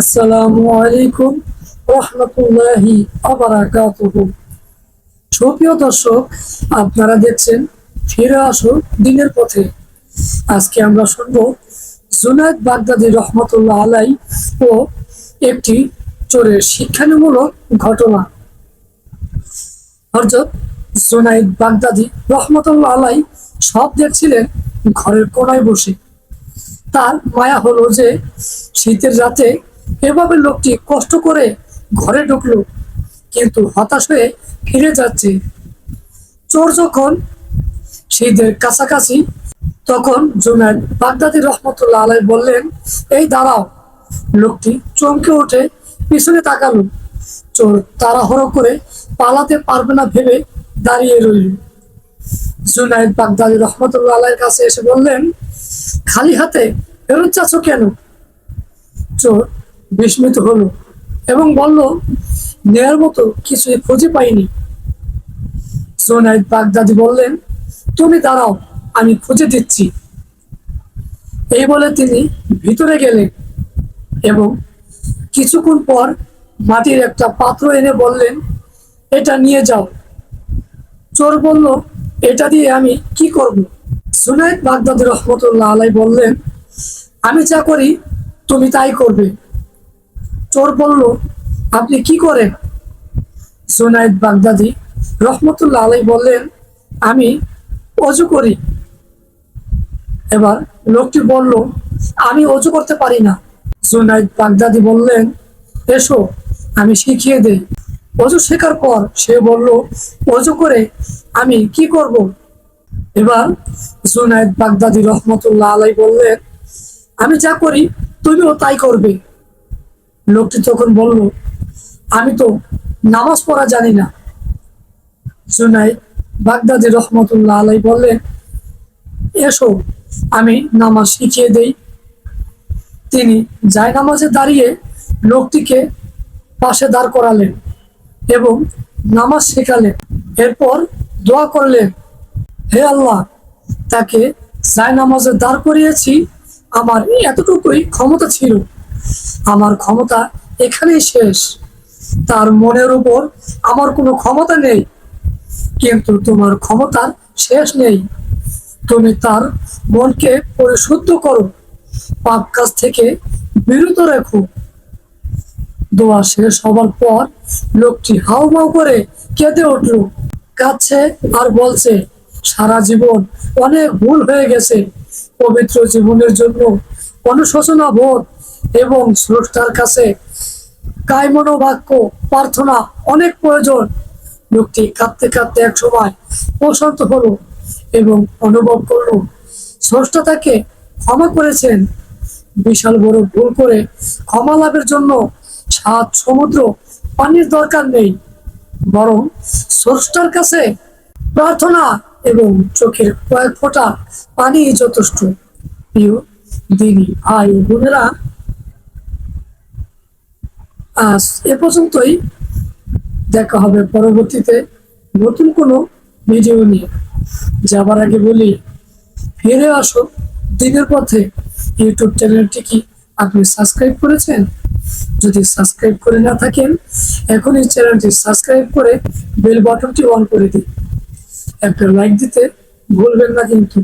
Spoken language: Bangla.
আসসালামু আলাইকুম রহমতুল্লাহি সুপ্রিয় দর্শক, আপনারা দেখছেন ফিরে আসো দিনের পথে। আজকে আমরা শুনব জুনায়দ বাগদাদি রহমতুল্লাহ আলাই ও একটি চোরের শিক্ষামূলক ঘটনা। হজরত জুনাইদ বাগদাদি রহমতুল্লাহ আলাই সব দেখছিলেন ঘরের কোনায় বসে। তার মায়া হলো যে শীতের রাতে এভাবে লোকটি কষ্ট করে ঘরে ঢুকলো, কিন্তু হতাশ হয়ে ফিরে যাচ্ছে। চোর যখন শীতের কাছাকাছি, তখন জুনায়দ বাগদাদি রহমতুল্লাহ আলাই বললেন, এই দাঁড়াও। লোকটি চমকে উঠে পিছনে তাকালো। চোর তাড়াহুড়ো করে পালাতে পারবে না ভেবে দাঁড়িয়ে রইল। জুনায়দ বাগদাদি রহমতুল্লাহ আলাইয়ের কাছে এসে বললেন, খালি হাতে ফেরত চাচ্ছ কেন? চোর বিস্মিত হলো এবং বলল, নেয়ার মতো কিছুই খুঁজে পাইনি। জোনাইদ বাগদাদি বললেন, তুমি দাঁড়াও, আমি খুঁজে দিচ্ছি। এই বলে তিনি ভিতরে গেলেন এবং কিছুক্ষণ পর মাটির একটা পাত্র এনে বললেন, এটা নিয়ে যাও। চোর বলল, এটা দিয়ে আমি কি করব? সুনাইদ বাগদাদি রহমতুল্লাহ আলাই বললেন, আমি যা করি, তুমি তাই করবে। চোর বলল, আপনি কি করেন? জুনাইদ বাগদাদি রহমতুল্লাহ আলাই বললেন, আমি অজু করি। এবার লোকটি বলল, আমি অজু করতে পারি না। জুনাইদ বাগদাদি বললেন, এসো, আমি শিখিয়ে দেই। অজু শেখার পর সে বলল, অজু করে আমি কি করব? এবার জুনাইদ বাগদাদি রহমতুল্লাহ আলাই বললেন, আমি যা করি, তুমিও তাই করবে। লোকটি তখন বলল, আমি তো নামাজ পড়া জানি না। জুনাইদ বাগদাদি রহমতুল্লাহ আলাই বললেন, এসো, আমি নামাজ শিখিয়ে দেই। তিনি জায় নামাজে দাঁড়িয়ে লোকটিকে পাশে দাঁড় করালেন এবং নামাজ শেখালেন। এরপর দোয়া করলেন, হে আল্লাহ, তাকে জায় নামাজে দাঁড় করিয়েছি, আমার এতটুকুই ক্ষমতা ছিল। আমার ক্ষমতা এখানেই শেষ। তার মনের উপর আমার কোনো ক্ষমতা নেই। কিন্তু তোমার ক্ষমতার শেষ নেই। তুমি তার মনকে পরিশুদ্ধ করো। পাপ কাজ থেকে বিরত রেখো। দোয়া শেষ হবার পর লোকটি হাউমাউ করে কেঁদে উঠল। কাঁদছে আর বলছে, সারা জীবন অনেক ভুল হয়ে গেছে। পবিত্র জীবনের জন্য অনুশোচনা বোধ এবং স্রষ্টার কাছে কায়মনো বাক্য প্রার্থনা অনেক প্রয়োজন। লোকটি কাঁদতে কাঁদতে এক সময় প্রশান্ত হলো এবং অনুভব করল, স্রষ্টা তাকে ক্ষমা করেছেন। বিশাল বড় ভুল করে ক্ষমা লাভের জন্য সাত সমুদ্র পানির দরকার নেই, বরং স্রষ্টার কাছে প্রার্থনা এবং চোখের কয়েক ফোঁটা পানি যথেষ্ট। প্রিয় দিনী আয় বোনেরা আজ এ পর্যন্তই। দেখা হবে পরবর্তীতে নতুন কোনো ভিডিও নিয়ে। যাবার আগে বলি, ফিরে আসো দিনের পথে। ইউটিউব চ্যানেলটি কি আপনি সাবস্ক্রাইব করেছেন? যদি সাবস্ক্রাইব করে না থাকেন, এখনই চ্যানেলটি সাবস্ক্রাইব করে বেল বাটনটি অন করে দিন। একটা লাইক দিতে ভুলবেন না কিন্তু।